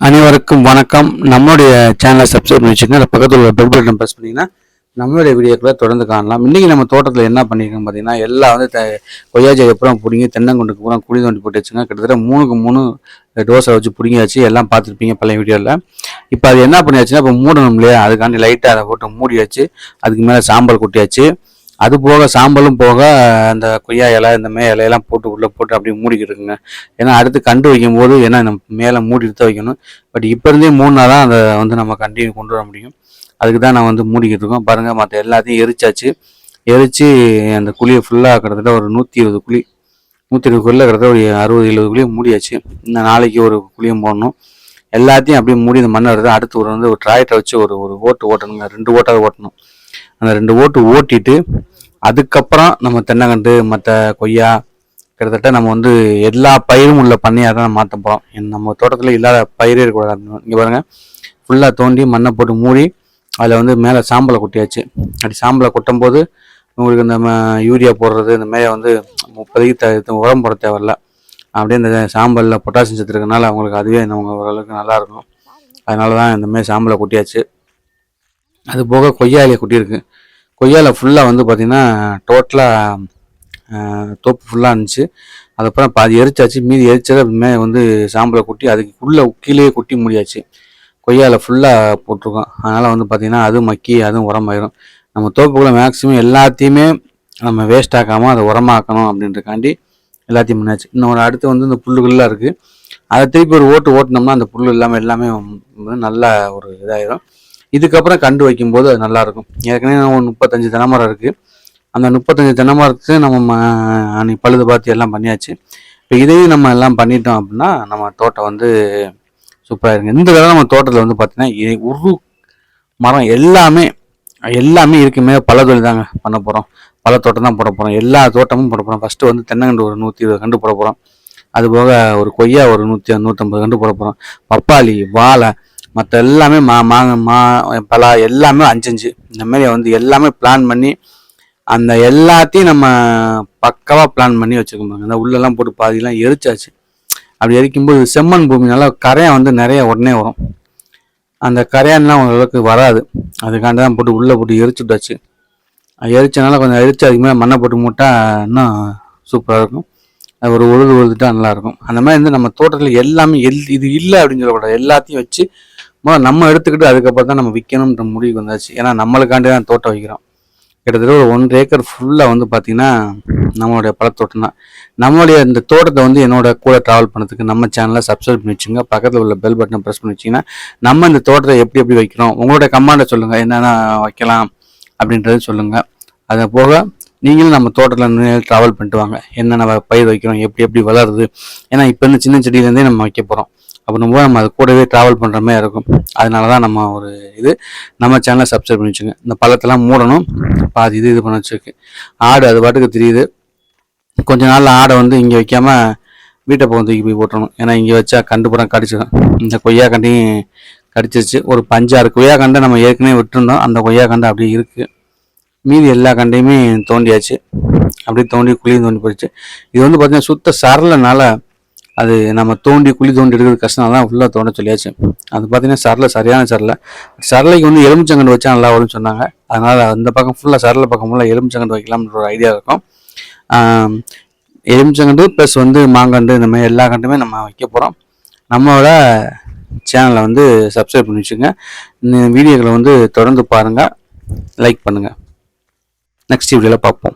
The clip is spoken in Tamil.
அனைவருக்கும் வணக்கம். நம்மளுடைய சேனலை சப்ஸ்கிரைப் பண்ணி வச்சுக்கோங்க. அந்த பக்கத்தில் உள்ள பெல் பட்டன் ப்ரெஸ் பண்ணிங்கன்னா நம்மளுடைய வீடியோக்களை தொடர்ந்து காணலாம். இன்றைக்கி நம்ம தோட்டத்தில் என்ன பண்ணியிருக்கோம் பார்த்தீங்கன்னா எல்லாம் வந்து த கொய்யாஜை அப்புறம் பிடிங்கி தென்னங்குண்டுக்கு பூரா குழி தோண்டி போட்டு வச்சுங்க கிட்டத்தட்ட மூணுக்கு மூணு டோஸை வச்சு பிடிங்கியாச்சு. எல்லாம் பார்த்துருப்பீங்க பழைய வீடியோவில் இப்போ அது என்ன பண்ணியாச்சுன்னா இப்போ மூடணும் இல்லையா? அதுக்காண்டி லைட்டாக அதை போட்டு மூடியாச்சு. அதுக்கு மேலே சாம்பல் கொட்டியாச்சு. அது போக சாம்பலும் போக அந்த கொய்யா இலை இந்த மே இலையெல்லாம் போட்டு உள்ளே போட்டு அப்படியே மூடிக்கிட்டு இருக்குங்க. ஏன்னா அடுத்து கண்டு வைக்கும் போது ஏன்னா நம்ம மேலே மூடி எடுத்து வைக்கணும். பட் இப்போ இருந்தே மூணுனா தான் அதை வந்து நம்ம கண்டினியூ கொண்டு வர முடியும். அதுக்கு தான் நான் வந்து மூடிக்கிட்டு இருக்கோம். பாருங்கள் மற்ற எல்லாத்தையும் எரிச்சாச்சு. எரித்து அந்த குழியை ஃபுல்லாக கிட்டத்தட்ட ஒரு நூற்றி இருபது குழி நூற்றி இருபது குழியில் கிட்டத்தட்ட ஒரு அறுபது எழுபது குழியும் மூடியாச்சு. இந்த நாளைக்கு ஒரு குழியும் போடணும். எல்லாத்தையும் அப்படியே மூடி இந்த மண்ணை எடுத்து அடுத்து ஒரு வந்து ஒரு டிராக்டரை வச்சு ஒரு ஒரு ஓட்டு ஓட்டணுங்க. ரெண்டு ஓட்டாவது ஓட்டணும். அந்த ரெண்டு ஓட்டு ஓட்டிட்டு அதுக்கப்புறம் நம்ம தென்னங்கண்டு மற்ற கொய்யா கிட்டத்தட்ட நம்ம வந்து எல்லா பயிரும் உள்ள பண்ணையாக தான் மாற்ற போகிறோம் நம்ம தோட்டத்தில் இல்லாத பயிரே இருக்கக்கூடாது. இங்கே பாருங்கள் ஃபுல்லாக தோண்டி மண்ணை போட்டு மூடி அதில் வந்து மேலே சாம்பலை கொட்டியாச்சு. அப்படி சாம்பலை கொட்டும் போது உங்களுக்கு இந்த யூரியா போடுறது இந்த மாதிரி வந்து முப்பதைக்கு த உரம் போட தேவையில்ல. அப்படியே இந்த சாம்பலில் பொட்டாசியம் சத்து அவங்களுக்கு அதுவே நம்ம ஓரளவுக்கு நல்லாயிருக்கும் அதனால தான் இந்த மாதிரி சாம்பலை கொட்டியாச்சு. அது போக கொய்யாலையை கொட்டியிருக்கு. கொய்யால ஃபுல்லாக வந்து பார்த்திங்கன்னா டோட்டலாக தோப்பு ஃபுல்லாக இருந்துச்சு. அதுக்கப்புறம் பாதி எரிச்சாச்சு. மீதி எரிச்சதை மே வந்து சாம்பலை கொட்டி அதுக்கு உள்ளே கீழே கொட்டி முடியாச்சு. கொய்யால ஃபுல்லாக போட்டிருக்கோம். அதனால் வந்து பார்த்திங்கன்னா அதுவும் மக்கி அதுவும் உரமாயிரும். நம்ம தோப்புக்குள்ளே மேக்ஸிமம் எல்லாத்தையுமே நம்ம வேஸ்ட் ஆக்காமல் அதை உரமாக்கணும் அப்படின்றக்காண்டி எல்லாத்தையும் பண்ணாச்சு இன்னும் ஒரு அடுத்து வந்து இந்த புல்லுகள்லாம் இருக்குது அதை திருப்பி ஒரு ஓட்டு ஓட்டினோம்னா அந்த புல் இல்லாமல் எல்லாமே நல்லா ஒரு இதாகிடும் இதுக்கப்புறம் கண்டு வைக்கும்போது அது நல்லாயிருக்கும். ஏற்கனவே ஒரு முப்பத்தஞ்சு தென்னை இருக்குது அந்த முப்பத்தஞ்சு தென்னை நம்ம அன்னைக்கு பழுது பார்த்து எல்லாம் பண்ணியாச்சு. இப்போ இதையும் நம்ம எல்லாம் பண்ணிட்டோம் அப்படின்னா நம்ம தோட்டம் வந்து சூப்பராக இருக்குது இந்த தடவை நம்ம தோட்டத்தில் வந்து பார்த்தீங்கன்னா இ- ஒரு மரம் எல்லாமே எல்லாமே இருக்குமே பல தொழில் தாங்க பண்ண போகிறோம் பல தோட்டம் தான் போட போகிறோம் எல்லா தோட்டமும் போட போகிறோம் ஃபஸ்ட்டு வந்து தென்னங்கண்டு ஒரு நூற்றி இருபது கண்டு போட போகிறோம் அதுபோக ஒரு கொய்யா ஒரு நூற்றி நூற்றம்பது கண்டு போட போகிறோம் பப்பாளி வாழை மற்ற எல்லாமே மா மா மா பலா எல்லாமே அஞ்சஞ்சு. இந்த மாதிரி வந்து எல்லாமே பிளான் பண்ணி அந்த எல்லாத்தையும் நம்ம பக்காவாக பிளான் பண்ணி வச்சுக்கோங்க அந்த உள்ளெல்லாம் போட்டு பாதிலாம் எரிச்சாச்சு. அப்படி எரிக்கும்போது செம்மண் பூமினால கரையான் வந்து நிறைய உடனே வரும். அந்த கரையான்லாம் ஓரளவுக்கு வராது. அதுக்காண்டி தான் போட்டு உள்ளே போட்டு எரிச்சுட்டாச்சு. எரிச்சனால கொஞ்சம் எரிச்சு அதுக்கு மேலே மண்ணை போட்டு மூட்டா இன்னும் சூப்பராக இருக்கும். அது ஒரு உழுது உழுதுட்டா நல்லாயிருக்கும் அந்த மாதிரி வந்து நம்ம தோட்டத்தில் எல்லாமே எல் இது இல்லை அப்படின்னு சொல்லக்கூடாது. எல்லாத்தையும் வச்சு முதல்ல நம்ம எடுத்துக்கிட்டு அதுக்கப்புறம் தான் நம்ம விற்கணுன்ற முடிவுக்கு வந்தாச்சு. ஏன்னா நம்மளுக்காண்டி தான் தோட்டம் வைக்கிறோம். கிட்டத்தட்ட ஒரு ஒன்றரை ஏக்கர் ஃபுல்லாக வந்து பார்த்திங்கன்னா நம்மளுடைய பழத்தோட்டம் தான். நம்மளுடைய இந்த தோட்டத்தை வந்து என்னோட கூட ட்ராவல் பண்ணதுக்கு நம்ம சேனலை சப்ஸ்கிரைப் பண்ணி வச்சுங்க பக்கத்தில் உள்ள பெல் பட்டனை ப்ரெஸ் பண்ணி வச்சிங்கன்னா நம்ம இந்த தோட்டத்தை எப்படி எப்படி வைக்கிறோம்? உங்களோட கமாண்டை சொல்லுங்கள் என்னென்ன வைக்கலாம் அப்படின்றது சொல்லுங்கள் அதை போக நீங்களும் நம்ம தோட்டத்தில் ட்ராவல் பண்ணிட்டு வாங்க. என்னென்ன பயிர் வைக்கிறோம்? எப்படி எப்படி வளருது? ஏன்னா இப்போ இருந்து சின்ன செடியிலேருந்தே நம்ம வைக்க போகிறோம் அப்படின்னும் போது நம்ம அது கூடவே ட்ராவல் பண்ணுற மாதிரி இருக்கும். அதனால தான் நம்ம ஒரு இது நம்ம சேனலை சப்ஸ்கிரைப் பண்ணி வச்சுங்க இந்த பழத்தெல்லாம் மூடணும். பாதி இது இது பண்ண வச்சுருக்கு ஆடு அது பாட்டுக்கு தெரியுது. கொஞ்ச நாள் ஆடை வந்து இங்கே வைக்காமல் வீட்டை போக தூக்கி போய் போட்டணும் ஏன்னா இங்கே வச்சா கண்டுபுறம் கடிச்சிடும். இந்த கொய்யா கண்டையும் கடிச்சிருச்சு. ஒரு பஞ்சாறு கொய்யா கண்டை நம்ம ஏற்கனவே விட்டுருந்தோம். அந்த கொய்யா கண்டை அப்படியே இருக்குது மீதி எல்லா கண்டையுமே தோண்டியாச்சு. அப்படியே தோண்டி குழியும் தோண்டி போயிடுச்சு. இது வந்து பார்த்திங்கன்னா சுத்த சரலனால அது நம்ம தோண்டி குழி தோண்டி எடுக்கிறது கஷ்டம் தான் ஃபுல்லாக தோண்ட சொல்லியாச்சு. அது பார்த்தீங்கன்னா சரலை சரியான சரலை சரலைக்கு வந்து எலுமிச்சங்கண்டு வச்சா நல்லா வரும்னு சொன்னாங்க. அதனால் அந்த பக்கம் ஃபுல்லாக சரளை பக்கம் ஃபுல்லாக எலுமிச்சங்கண்டு வைக்கலாம்ன்ற ஒரு ஐடியா இருக்கும். எலுமிச்சங்கண்டு ப்ளஸ் வந்து மாங்கண்டு இந்த மாதிரி எல்லா கண்டுமே நம்ம வைக்க போகிறோம் நம்மளோட சேனலை வந்து சப்ஸ்கிரைப் பண்ணி வச்சுங்க இந்த வீடியோக்களை வந்து தொடர்ந்து பாருங்கள் லைக் பண்ணுங்கள் நெக்ஸ்ட் வீடியோவில் பார்ப்போம்.